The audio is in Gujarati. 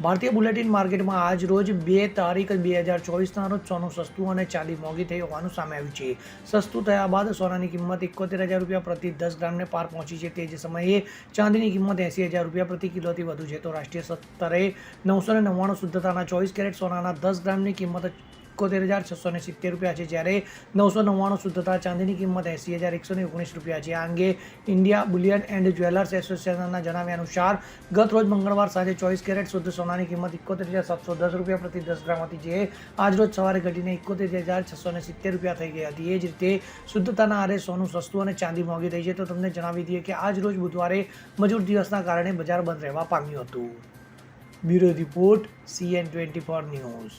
ભારતીય બુલેટિન માર્કેટમાં આજ રોજ બે તારીખ બે હજાર ચોવીસના રોજ સોનું સસ્તું અને ચાંદી મોંઘી થઈ હોવાનું સામે આવ્યું છે. સસ્તું થયા બાદ સોનાની કિંમત એકોતેર હજાર રૂપિયા પ્રતિ દસ ગ્રામને પાર પહોંચી છે. તે જ સમયે ચાંદીની કિંમત એંસી હજાર રૂપિયા પ્રતિ કિલોથી વધુ છે. તો રાષ્ટ્રીય સ્તરે નવસો ને નવ્વાણું શુદ્ધતાના ચોવીસ કેરેટ સોનાના દસ ગ્રામની કિંમત એકોતેર હજાર છસો ને સિત્તેર રૂપિયા છે જ્યારે નવસો નવ્વાણું શુદ્ધતા ચાંદીની કિંમત એંસી હજાર એકસો ઓગણીસ રૂપિયા છે. આ અંગે ઇન્ડિયા બુલિયન એન્ડ જ્વેલર્સ એસોસિએશનના જણાવ્યા અનુસાર, ગત રોજ મંગળવાર સાંજે ચોવીસ કેરેટ શુદ્ધ સોનાની કિંમત એકોતેર હજાર સાતસો દસ રૂપિયા પ્રતિ દસ ગ્રામ હતી, જે આજ રોજ સવારે ઘટીને એકોતેર હજાર છસો ને સિત્તેર રૂપિયા થઈ ગઈ હતી. એ જ રીતે શુદ્ધતાના આરે સોનું સસ્તું અને ચાંદી મોંઘી થઈ છે. તો તમને જણાવી દઈએ કે આજ રોજ બુધવારે મજૂર દિવસના કારણે બજાર બંધ રહેવા પામ્યું હતું. Bureau report, CN twenty four news.